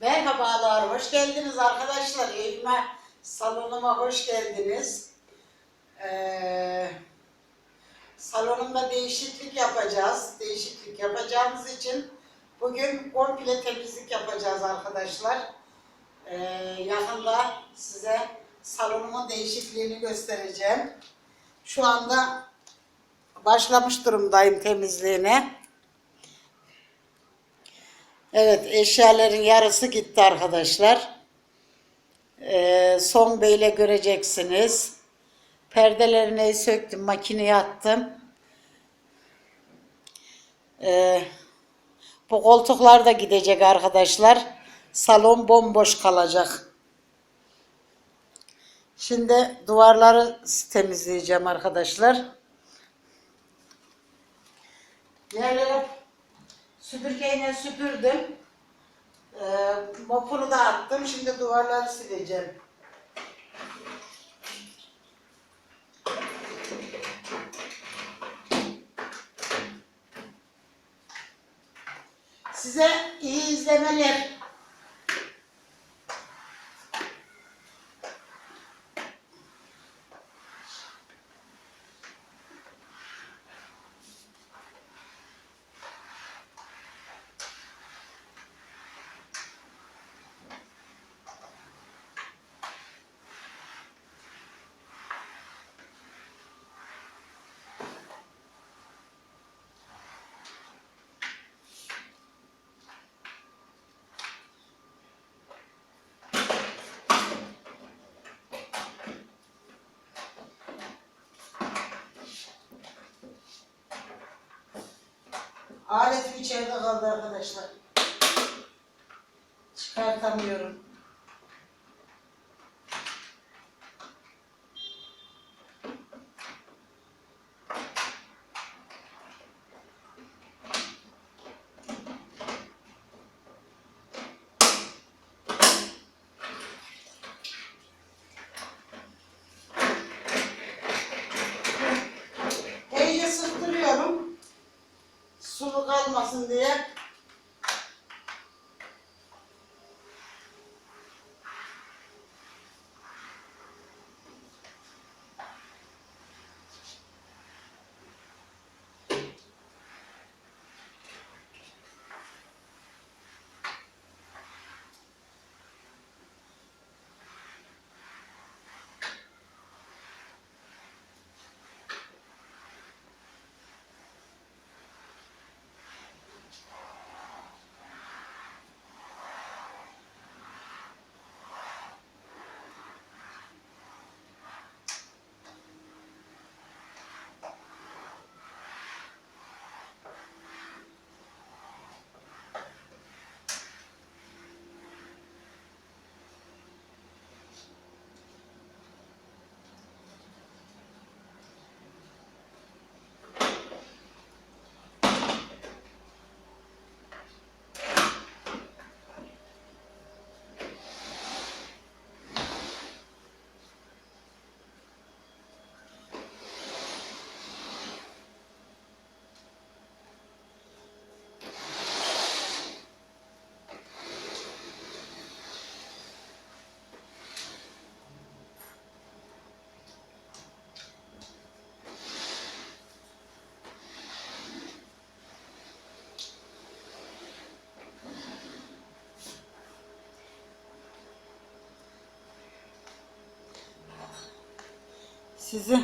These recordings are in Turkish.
Merhabalar, hoş geldiniz arkadaşlar. Evime, salonuma hoş geldiniz. Ee, salonumda değişiklik yapacağız. Değişiklik yapacağımız için bugün komple temizlik yapacağız arkadaşlar. Ee, yakında size salonumun değişikliğini göstereceğim. Şu anda başlamış durumdayım temizliğine. Evet eşyaların yarısı gitti arkadaşlar. Ee, son beyle göreceksiniz. Perdelerini söktüm, makineye attım. Ee, bu koltuklar da gidecek arkadaşlar. Salon bomboş kalacak. Şimdi duvarları temizleyeceğim arkadaşlar. Yerlere Süpürgeyle süpürdüm. Ee, mopunu da attım. Şimdi duvarları sileceğim. Size iyi izlemeler. Aletim içeride kaldı arkadaşlar. Çıkartamıyorum. Sulu kalmasın diye. Sizi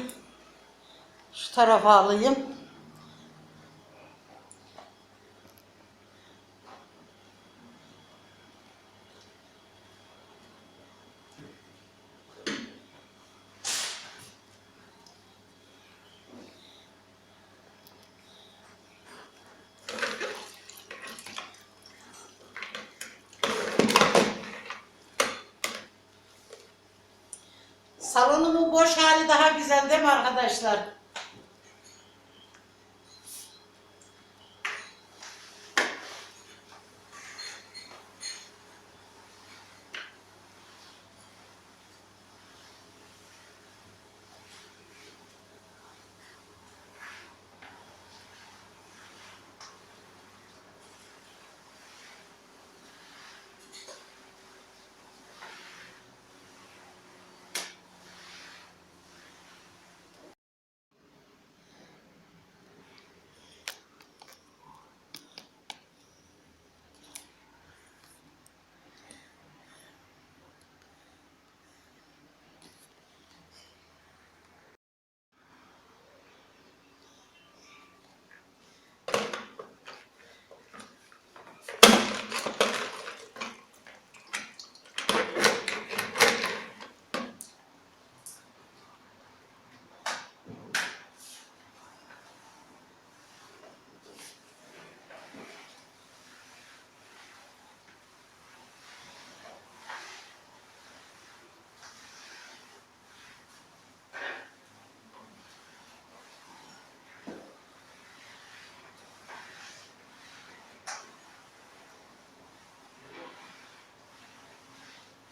şu tarafa alayım. Salonumun boş hali daha güzel değil mi arkadaşlar?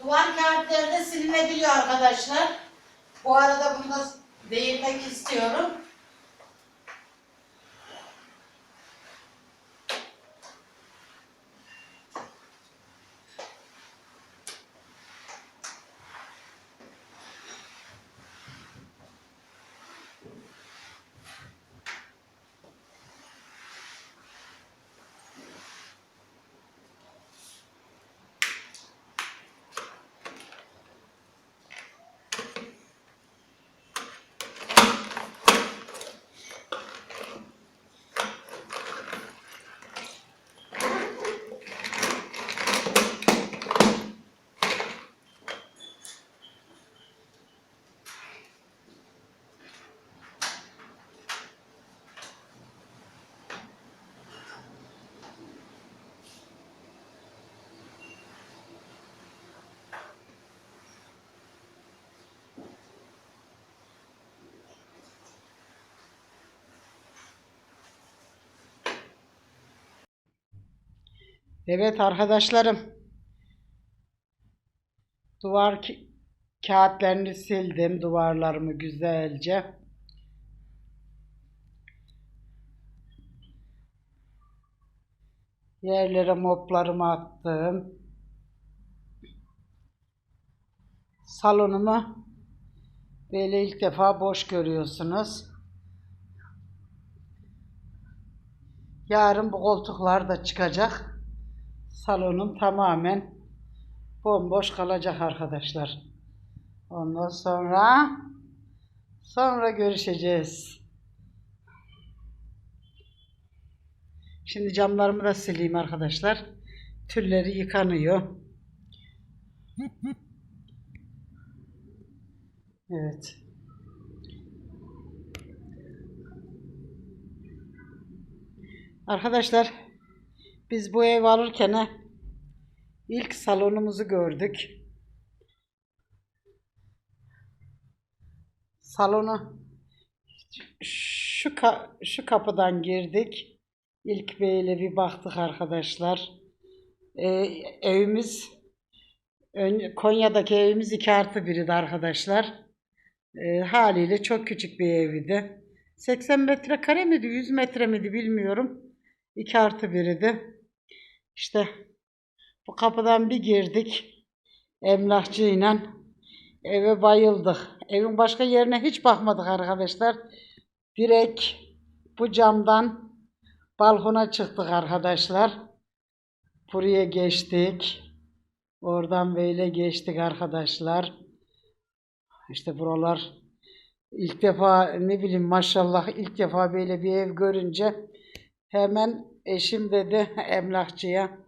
Duvar kağıtları da silinebiliyor arkadaşlar. Bu arada bunu da değinmek istiyorum. Evet arkadaşlarım. Duvar kağıtlarını sildim. Duvarlarımı güzelce. Yerlere moplarımı attım. Salonumu böyle ilk defa boş görüyorsunuz. Yarın bu koltuklar da çıkacak. Salonum tamamen bomboş kalacak arkadaşlar. Ondan sonra sonra görüşeceğiz. Şimdi camlarımı da sileyim arkadaşlar. Tülleri yıkanıyor. Evet. Arkadaşlar biz bu ev alırken ilk salonumuzu gördük. Salonu şu ka- şu kapıdan girdik. İlk böyle bir baktık arkadaşlar. Ee, evimiz ön- Konya'daki evimiz iki artı biriydi arkadaşlar. Ee, haliyle çok küçük bir evdi. 80 metrekare miydi, 100 metre miydi bilmiyorum. 2 artı biriydi. İşte bu kapıdan bir girdik. Emlakçıyla eve bayıldık. Evin başka yerine hiç bakmadık arkadaşlar. Direkt bu camdan balkona çıktık arkadaşlar. Buraya geçtik. Oradan böyle geçtik arkadaşlar. İşte buralar ilk defa ne bileyim maşallah ilk defa böyle bir ev görünce hemen eşim dedi emlakçıya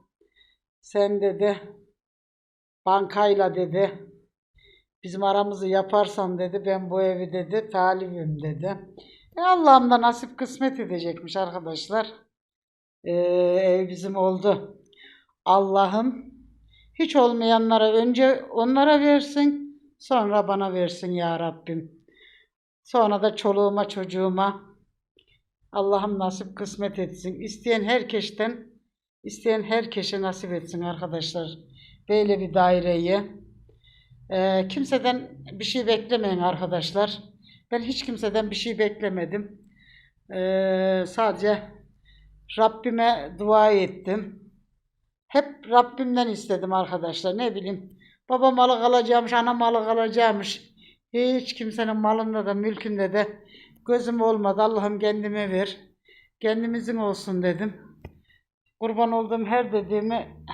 sen dedi bankayla dedi bizim aramızı yaparsan dedi ben bu evi dedi talibim dedi. E Allah'ım da nasip kısmet edecekmiş arkadaşlar. Ee, ev bizim oldu. Allah'ım hiç olmayanlara önce onlara versin sonra bana versin ya Rabbim. Sonra da çoluğuma çocuğuma Allah'ım nasip kısmet etsin. İsteyen herkesten, isteyen herkese nasip etsin arkadaşlar. Böyle bir daireyi. Ee, kimseden bir şey beklemeyin arkadaşlar. Ben hiç kimseden bir şey beklemedim. Ee, sadece Rabbime dua ettim. Hep Rabbimden istedim arkadaşlar. Ne bileyim. Baba malı kalacakmış, ana malı kalacakmış. Hiç kimsenin malında da mülkünde de gözüm olmadı. Allah'ım kendime ver. Kendimizin olsun dedim. Kurban olduğum her dediğimi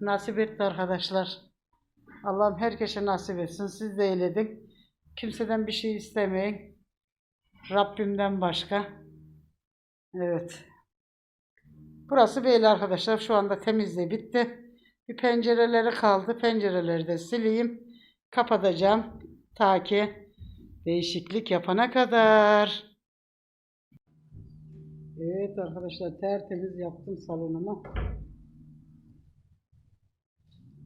nasip etti arkadaşlar. Allah'ım herkese nasip etsin. Siz de eyledin. Kimseden bir şey istemeyin. Rabbimden başka. Evet. Burası böyle arkadaşlar. Şu anda temizliği bitti. Bir pencereleri kaldı. Pencereleri de sileyim. Kapatacağım. Ta ki değişiklik yapana kadar. Evet arkadaşlar tertemiz yaptım salonumu.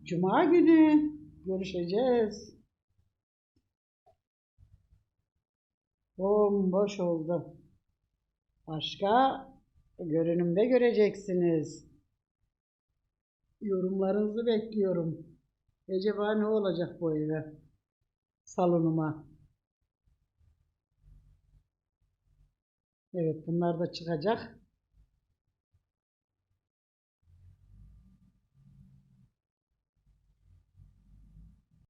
Cuma günü görüşeceğiz. Bomboş oldu. Başka görünümde göreceksiniz. Yorumlarınızı bekliyorum. Acaba ne olacak bu eve? Salonuma. Evet bunlar da çıkacak.